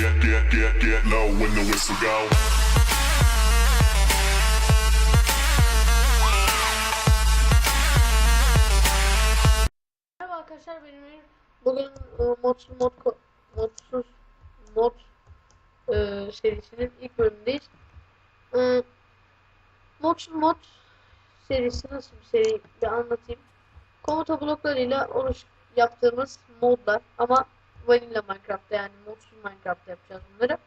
get, get, get, get low when the whistle go. Merhaba arkadaşlar benim. Bugün e, modsuz mod modsuz mod e, serisinin ilk bölümündeyiz. E, modsuz mod serisi nasıl bir seri bir anlatayım. Komuta bloklarıyla oluş yaptığımız modlar ama vanilla Minecraft'ta yani modsuz Minecraft'ta yapacağız bunları.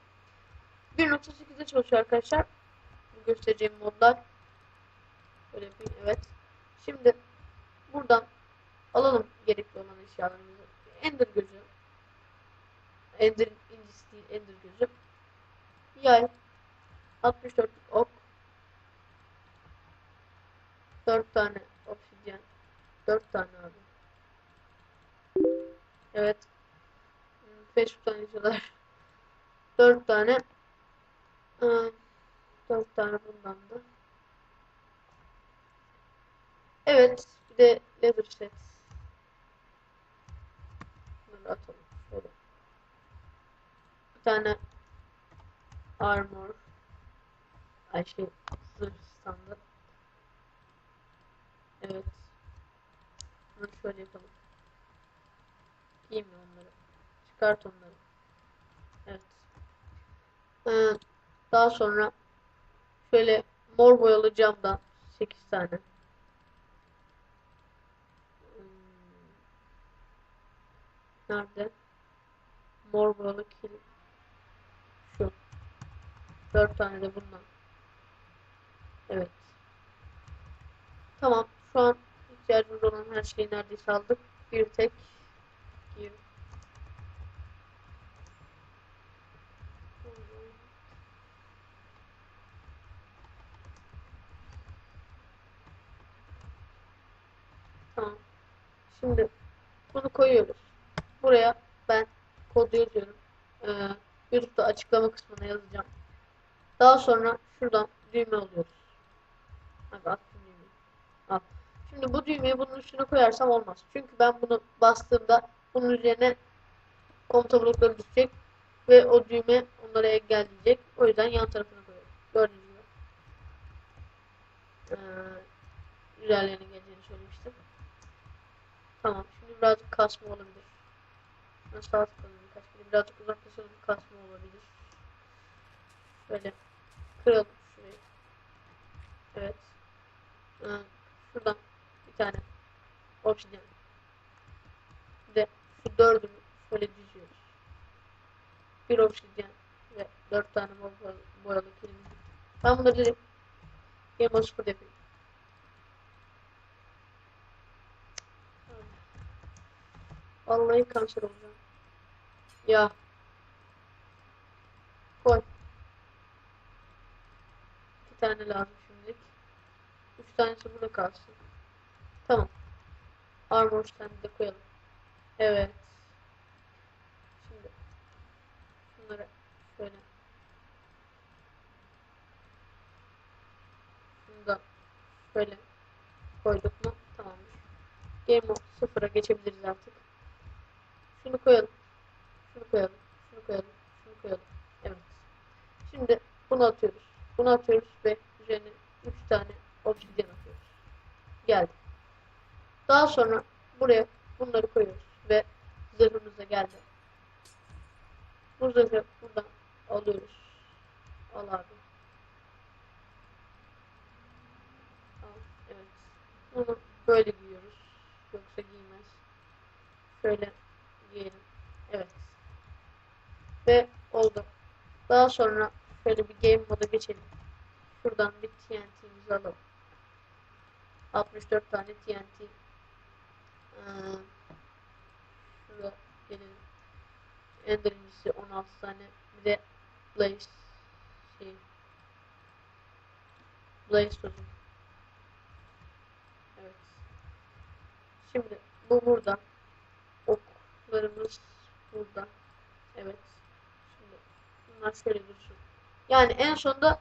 1.8'de çalışıyor arkadaşlar. Göstereceğim modlar. Böyle yapayım evet. Şimdi buradan alalım gerekli olan eşyalarımızı. Ender gözü. Ender incisi değil, Ender gözü. Yay. 64 ok. 4 tane obsidyen. 4 tane abi. Evet. 5 tane 4 tane. 4 tane bundan da. Evet. Bir de leather set. Bunları atalım. Şöyle. Bir tane armor. Ay şey zırh standı. Evet. Bunu şöyle yapalım. Giyme onları. Çıkart onları. Evet. Ee, daha sonra şöyle mor boyalı camdan 8 tane. Hmm. Nerede? Mor boyalı kilit. Şu. Dört tane de bundan. Evet. Tamam. Şu an ihtiyacımız olan her şeyi neredeyse aldık. Bir tek giyim. Tamam. Şimdi bunu koyuyoruz. Buraya ben kodu yazıyorum. Ee, YouTube'da açıklama kısmına yazacağım. Daha sonra şuradan düğme alıyoruz. Hadi. Al. Şimdi bu düğmeyi bunun üstüne koyarsam olmaz. Çünkü ben bunu bastığımda bunun üzerine komuta blokları düşecek ve o düğme onları engelleyecek. O yüzden yan tarafına koyuyorum. Gördüğünüz gibi. Ee, geleceğini söylemiştim. Tamam. Şimdi birazcık kasma olabilir. Ben sağ tıkladım birkaç kere. Birazcık uzaklaşalım. Kasma olabilir. Böyle kıralım şurayı. Evet. Ee, şuradan bir tane obsidyen. Bir de şu dördünü şöyle diziyoruz. Bir obsidyen ve dört tane boyalı, kilim. Ben bunları direkt Game of Sport yapayım. Vallahi kanser olacağım. Ya. Koy. İki tane lazım şimdilik. Üç tanesi burada kalsın. Tamam. Armor standı da koyalım. Evet. Şimdi şunları şöyle şunu da şöyle koyduk mu tamamdır. Game mode sıfıra geçebiliriz artık. Şunu koyalım. Şunu koyalım. Şunu koyalım. Şunu koyalım. Evet. Şimdi bunu atıyoruz. Bunu atıyoruz ve üzerine 3 tane obsidyen atıyoruz. Geldi. Daha sonra buraya bunları koyuyoruz ve zırhımız da geldi. Bu zırhı buradan alıyoruz. Al abi. Al. Evet. Bunu böyle giyiyoruz. Yoksa giymez. Şöyle giyelim. Evet. Ve oldu. Daha sonra şöyle bir game moda geçelim. Şuradan bir TNT'mizi alalım. 64 tane TNT. Ee, şurada gelelim. Ender incisi 16 tane. Bir de Blaze şey Blaze tozu. Evet. Şimdi bu burada. Oklarımız burada. Evet. Şimdi bunlar şöyle dursun. Yani en sonunda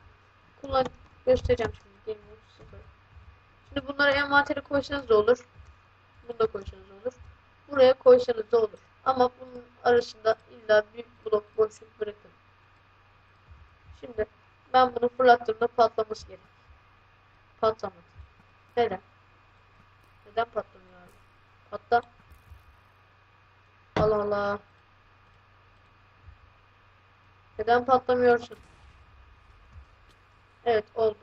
kullan göstereceğim şimdi. Game mode 0. Şimdi bunları envantere koysanız da olur. Bunu da koysanız olur. Buraya koysanız da olur. Ama bunun arasında illa bir blok boşluk bırakın. Ben bunu fırlattığımda patlaması gerek. Patlamadı. Neden? Neden patlamıyor abi? Patla. Allah Allah. Neden patlamıyorsun? Evet oldu.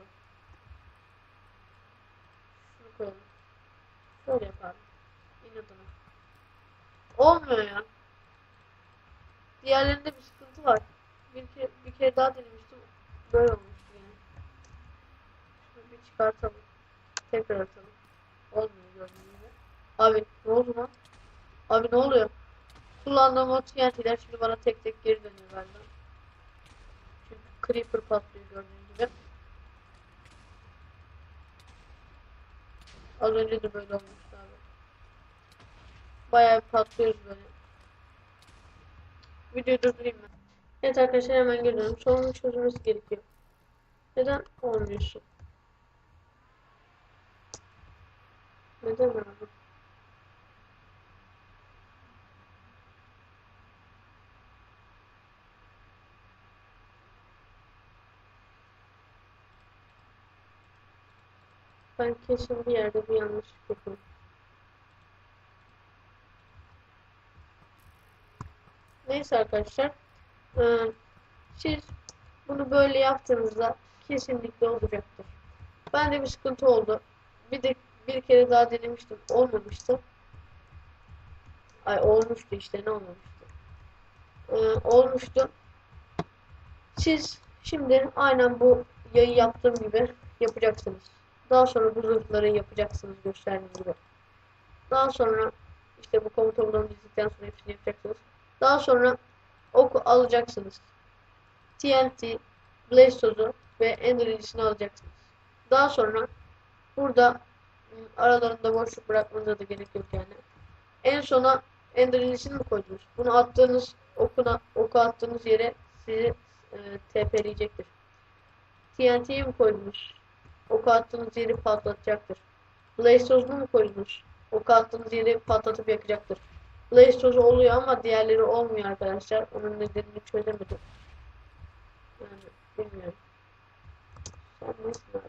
Şunu koyalım. Şöyle yapalım. İnadına. Olmuyor ya. Diğerlerinde bir sıkıntı var. Bir kere, bir kere daha denemiştim. Böyle olmuştu yani. Şunu bir çıkartalım. Tekrar atalım. Olmuyor gördüğünüz gibi. Abi ne oldu lan? Abi ne oluyor? Kullandığım o TNT'ler şimdi bana tek tek geri dönüyor galiba. Creeper patlıyor gördüğünüz gibi. Az önce de böyle olmuştu abi. Bayağı bir patlıyoruz böyle. Videoyu durdurayım ben. Evet arkadaşlar hemen geliyorum. Sorunun çözülmesi gerekiyor. Neden olmuyorsun? Neden abi? Ben kesin bir yerde bir yanlışlık yapıyorum. Neyse arkadaşlar. Ee, siz bunu böyle yaptığınızda kesinlikle olacaktır. Bende bir sıkıntı oldu. Bir de bir kere daha denemiştim. Olmamıştı. Ay olmuştu işte ne olmamıştı. Ee, olmuştu. Siz şimdi aynen bu yayı yaptığım gibi yapacaksınız. Daha sonra bu zırhları yapacaksınız gösterdiğim gibi. Daha sonra işte bu komutanları dizdikten sonra hepsini yapacaksınız. Daha sonra oku alacaksınız. TNT, Blaze tozu ve Ender Ender'ini alacaksınız. Daha sonra burada ım, aralarında boşluk bırakmanıza da gerek yok yani. En sona Ender Ender'ini mi koydunuz? Bunu attığınız okuna, oku attığınız yere sizi e, TP'leyecektir. TNT'yi mi koydunuz? Oku attığınız yeri patlatacaktır. Blaze tozunu mu koydunuz? Oku attığınız yeri patlatıp yakacaktır. Blaze tozu oluyor ama diğerleri olmuyor arkadaşlar. Onun nedenini çözemedim. Yani bilmiyorum. Sen nesin abi?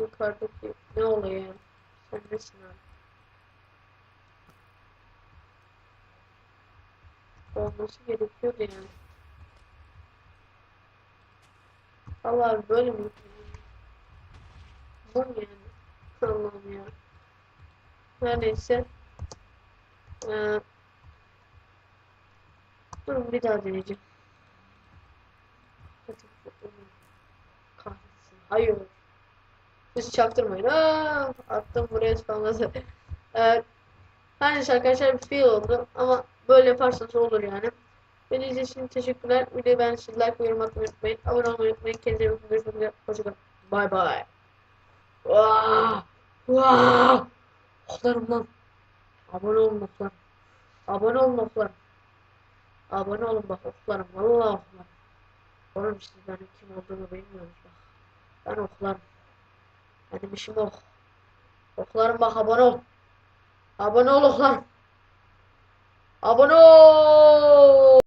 Yukarıdaki ne oluyor ya? Sen nesin abi? Olması gerekiyordu yani. Allah böyle mi? Bu yani? Allah'ım ya. Her neyse. Ee, durun bir daha deneyeceğim. Kahretsin. Hayır. Siz çaktırmayın. Aa, attım buraya spamladı. Ee, her neyse arkadaşlar bir fail oldu ama böyle yaparsanız olur yani. Beni izlediğiniz için teşekkürler. Videoyu beğendiyseniz like ve yorum atmayı unutmayın. Abone olmayı unutmayın. Kendinize iyi bakın. Görüşmek üzere. Hoşçakalın. Bye bye. Vaa! Vaa! Oklarım lan. Abone olun oklarım. Abone olun oklarım. Abone olun bak oklarım. Vallahi oklarım. Oğlum siz benim kim olduğumu bilmiyorsunuz bak. Ben oklarım. Benim işim ok. Oklarım bak abone ol. Abone ol oklarım. Abone ol.